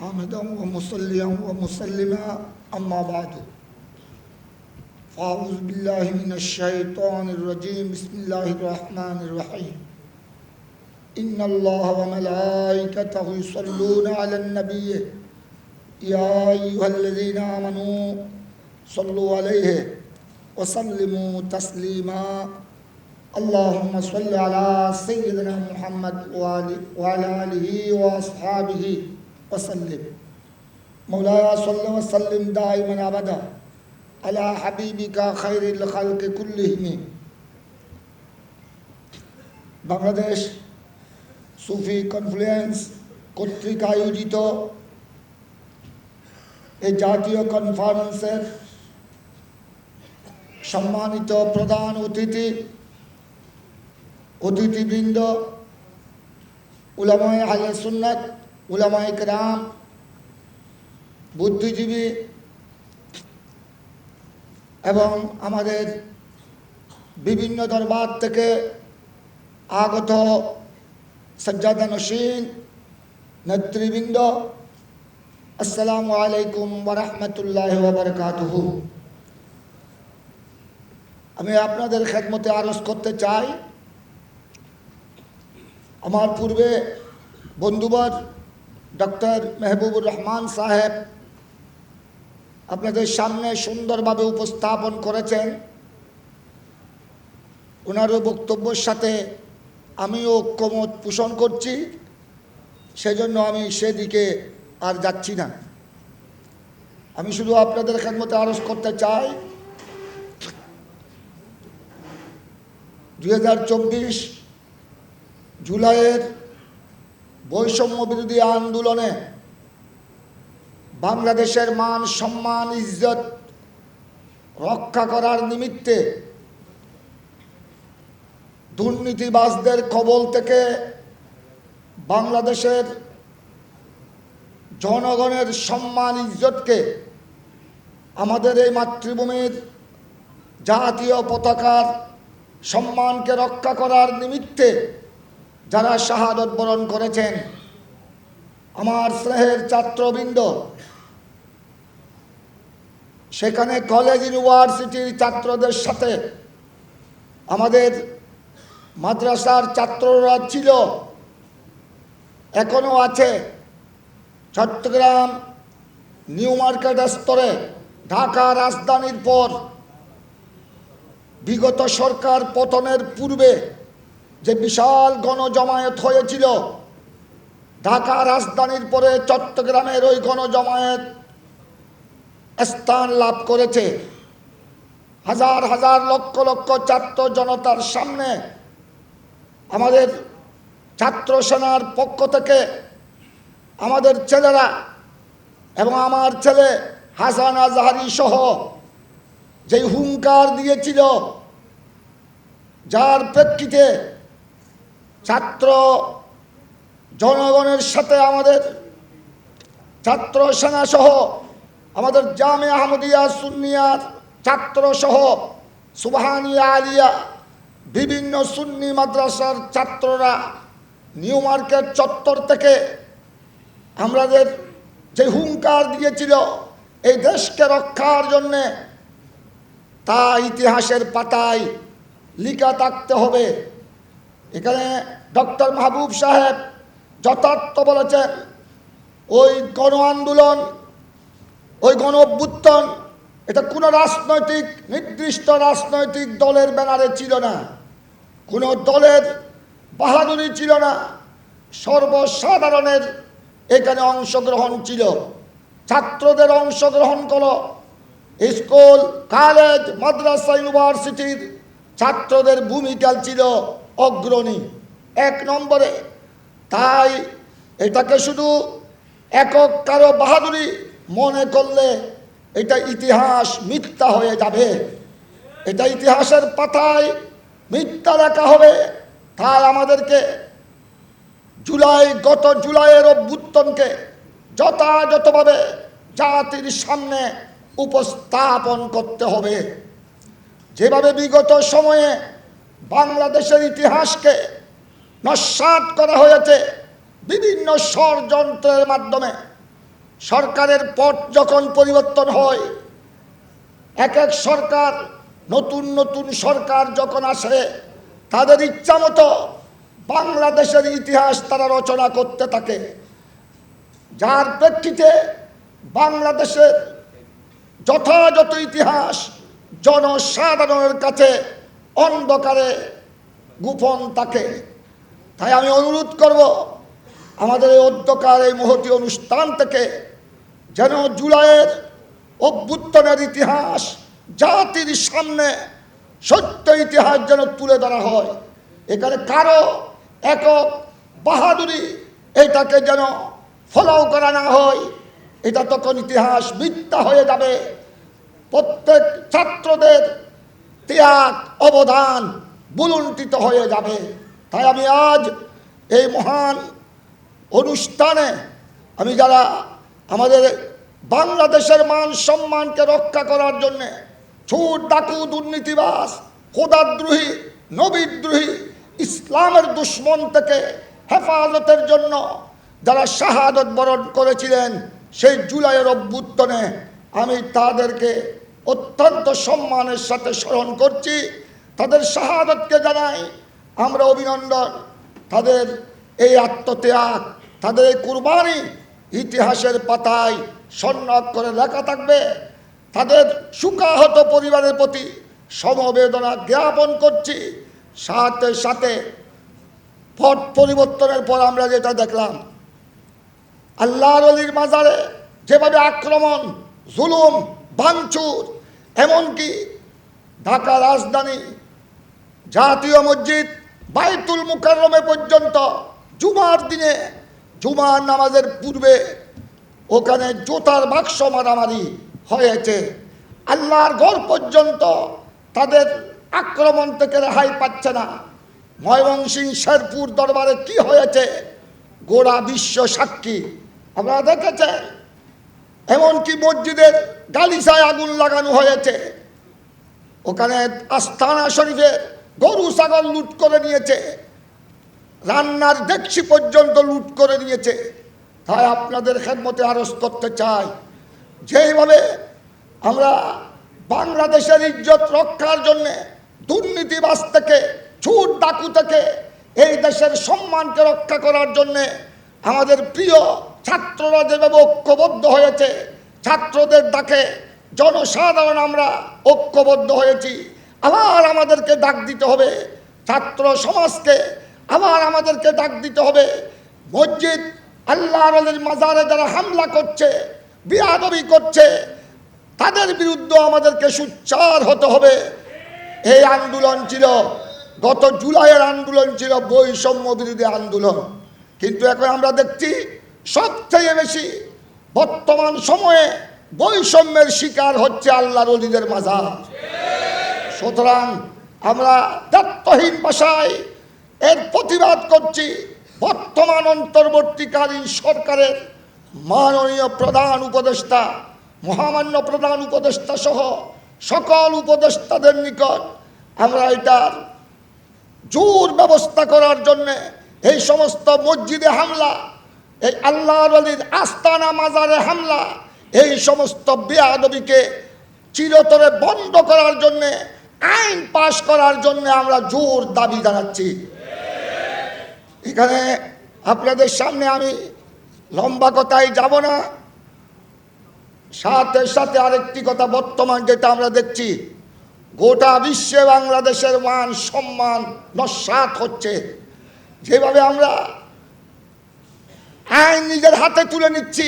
حامدا ومصليا ومسلما. أما بعد فأعوذ بالله من الشيطان الرجيم. بسم الله الرحمن الرحيم. إن الله وملائكته يصلون على النبي. يا أيها الذين آمنوا صلوا عليه وسلموا تسليما. اللهم صل على سيدنا محمد وعلى آله وأصحابه. وسلم مولاي صل وسلم دائما أبدا على حبيبك خير الخلق كلهم বাংলাদেশ সুফি confluence কর্তৃক আয়োজিত এই জাতীয় কনফারেন্সের সম্মানিত প্রধান অতিথি অতিথিবৃন্দ উলামায় আলে সুন্নাত উলামায় কেরাম বুদ্ধিজীবী এবং আমাদের বিভিন্ন দরবার থেকে আগত সজ্জাদা নসীন, নেতৃবৃন্দ, আসসালামু আলাইকুম ওরহমতুল্লাহ ওবরকাতহ আমি আপনাদের খেদমতে আরজ করতে চাই। আমার পূর্বে বন্ধুবর ডক্টর মেহবুবুর রহমান সাহেব আপনাদের সামনে সুন্দরভাবে উপস্থাপন করেছেন। ওনারও বক্তব্যের সাথে আমিও ঐক্যমত পোষণ করছি, সেজন্য আমি সেদিকে আর যাচ্ছি না। আমি শুধু আপনাদের খেদমতে আরজ করতে চাই দু হাজার চব্বিশ জুলাইয়ের বৈষম্য বিরোধী আন্দোলনে বাংলাদেশের মান, সম্মান, ইজ্জত রক্ষা করার নিমিত্তে দুর্নীতিবাজদের কবল থেকে বাংলাদেশের জনগণের সম্মান, ইজ্জতকে আমাদের এই মাতৃভূমির জাতীয় পতাকার সম্মানকে রক্ষা করার নিমিত্তে যারা শাহাদত বরণ করেছেন, আমার স্নেহের ছাত্রবৃন্দ, সেখানে কলেজ ইউনিভার্সিটির ছাত্রদের সাথে আমাদের মাদ্রাসার ছাত্ররা ছিল এখনও আছে চট্টগ্রাম নিউ মার্কেট স্তরে, ঢাকা রাজধানীর পর বিগত সরকার পতনের পূর্বে যে বিশাল গণজমায়েত হয়েছিল, ঢাকা রাজধানীর পরে চট্টগ্রামের ওই গণজমায়েত স্থান লাভ করেছে। হাজার হাজার, লক্ষ লক্ষ ছাত্র জনতার সামনে আমাদের ছাত্র সেনার পক্ষ থেকে আমাদের ছেলেরা এবং আমার ছেলে হাসান আজহারি সহ যে হুঙ্কার দিয়েছিল, যার প্রেক্ষিতে ছাত্র জনগণের সাথে আমাদের ছাত্র সেনা সহ আমাদের জামে আহমদিয়া সুন্নিয়ার ছাত্র সহ সুবাহানিয়া আলিয়া বিভিন্ন সুন্নি মাদ্রাসার ছাত্ররা নিউ মার্কেট চত্বর থেকে আমাদের যে হুঙ্কার দিয়েছিল এই দেশকে রক্ষার জন্যে তা ইতিহাসের পাতায় লিখা থাকতে হবে। এখানে ডক্টর মাহবুব সাহেব যথার্থ বলেছেন ওই গণ আন্দোলন, ওই গণ অভ্যুত্থান, এটা কোনো রাজনৈতিক, নির্দিষ্ট রাজনৈতিক দলের ব্যানারে ছিল না। কোনো দলের বাহাদুরি ছিল না। সর্বসাধারণের এখানে অংশগ্রহণ ছিল। ছাত্রদের অংশগ্রহণ করো। স্কুল, কলেজ, মাদ্রাসা, ইউনিভার্সিটির ছাত্রদের ভূমিকা ছিল অগ্রণী। এক নম্বরে, তাই এটাকে শুধু একক কারও বাহাদুরি মনে করলে এটা ইতিহাস মিথ্যা হয়ে যাবে। এটা ইতিহাসের পাতায় মিথ্যা লেখা হবে। তাই আমাদেরকে জুলাই, গত জুলাইয়ের অভ্যুত্থানকে যথাযথভাবে জাতির সামনে উপস্থাপন করতে হবে। যেভাবে বিগত সময়ে বাংলাদেশের ইতিহাসকে নস্বাত করা হয়েছে বিভিন্ন ষড়যন্ত্রের মাধ্যমে। সরকারের পট যখন পরিবর্তন হয়, এক এক সরকার, নতুন নতুন সরকার যখন আসে, তাদের ইচ্ছা মতো বাংলাদেশের ইতিহাস তারা রচনা করতে থাকে। যার প্রেক্ষিতে বাংলাদেশের যথাযথ ইতিহাস জনসাধারণের কাছে অন্ধকারে গোপন থাকে তাই আমি অনুরোধ করব, আমাদের এই অধ্যকার এই মহতি অনুষ্ঠান থেকে যেন জুলাইয়ের অভ্যুত্থানের ইতিহাস, জাতির সামনে সত্য ইতিহাস যেন তুলে ধরা হয়। এখানে কারও একক বাহাদুরি এটাকে যেন ফলো করা না হয়, এটা তখন ইতিহাস মিথ্যা হয়ে যাবে। প্রত্যেক ছাত্রদের ত্যাগ, অবদান বুলুন্টিত হয়ে যাবে। তাই আমি আজ এই মহান অনুষ্ঠানে আমি যারা আমাদের বাংলাদেশের মান সম্মানকে রক্ষা করার জন্যে ছুট ডাকু দুর্নীতিবাস খোদাদ্রোহী, নবীদ্রোহী, ইসলামের দুশ্মন থেকে হেফাজতের জন্য যারা শাহাদত বরণ করেছিলেন, সেই জুলাইয়ের অভ্যুত্থানে আমি তাদেরকে অত্যন্ত সম্মানের সাথে স্মরণ করছি। তাদের শাহাদতকে জানাই আমরা অভিনন্দন। তাদের এই আত্মত্যাগ, তাদের এই কুরবানি ইতিহাসের পাতায় স্বর্ণ করে লেখা থাকবে। তাদের সুখাহত পরিবারের প্রতি সমবেদনা জ্ঞাপন করছি। সাথে সাথে পট পরিবর্তনের পর আমরা যেটা দেখলাম, আল্লাহর অলির মাজারে যেভাবে আক্রমণ, জুলুম, ভাঙচুর এমনকি ঢাকা রাজধানী, জাতীয় মসজিদ বাইতুল মুকাররমে পর্যন্ত জুমার দিনে জুমার নামাজের পূর্বে ওখানে জুতার বাক্স মারামারি হয়েছে। আল্লাহর ঘর পর্যন্ত তাদের আক্রমণ থেকে রেহাই পাচ্ছে না। ময়মনসিং শেরপুর দরবারে কি হয়েছে? গোড়া বিশ্ব সাক্ষী। আপনারা দেখেছেন? এমনকি মসজিদের গালিসায় আগুন লাগানো হয়েছে। ওখানে আস্তানা শরীফে গরু, ছাগল লুট করে নিয়েছে। রান্নার দেখছি পর্যন্ত লুট করে নিয়েছে। তাই আপনাদের খেদমতে আরজ করতে চাই। যেইভাবে আমরা বাংলাদেশের ইজ্জত রক্ষার জন্যে দুর্নীতিবাস থেকে, ছুট ডাকু থেকে এই দেশের সম্মানকে রক্ষা করার জন্যে আমাদের প্রিয় ছাত্ররা যেভাবে ঐক্যবদ্ধ হয়েছে ছাত্রদের ডাকে, জনসাধারণ, আমরা ঐক্যবদ্ধ হয়েছি। আবার আমাদেরকে ডাক দিতে হবে। ছাত্র সমাজকে আবার আমাদেরকে ডাক দিতে হবে। মসজিদ আল্লাহ আলের মাজারে যারা হামলা করছে, বিয়াদবি করছে, তাদের বিরুদ্ধে আমাদেরকে সুচ্চার হতে হবে। এই আন্দোলন ছিল, গত জুলাইয়ের আন্দোলন ছিল, বৈষম্য বিরোধী আন্দোলন। কিন্তু এখন আমরা দেখছি, সবচেয়ে বেশি বর্তমান সময়ে বৈষম্যের শিকার হচ্ছে আল্লাহর অলিদের মাজার। সুতরাং আমরা দায়িত্বহীন ভাষায় এর প্রতিবাদ করছি, বর্তমান অন্তর্বর্তীকালীন সরকারের মাননীয় প্রধান উপদেষ্টা, মহামান্য প্রধান উপদেষ্টা সহ সকল উপদেষ্টাদের নিকট আমরা এটার জোর ব্যবস্থা করার জন্যে এই সমস্ত মসজিদে হামলা এই আল্লাহর আস্তানা মাজারে হামলা, এই সমস্ত বেয়াদবিকে চিরতরে বন্ধ করার জন্যে, আইন পাশ করার জন্য আমরা জোর দাবি জানাচ্ছি। এখানে আপনাদের সামনে আমি লম্বা কথায় যাব না। সাথে সাথে আরেকটি কথা বর্তমান যেটা আমরা দেখছি, গোটা বিশ্বে বাংলাদেশের মান সম্মান নস্বাত হচ্ছে। যেভাবে আমরা আইন নিজের হাতে তুলে নিচ্ছি।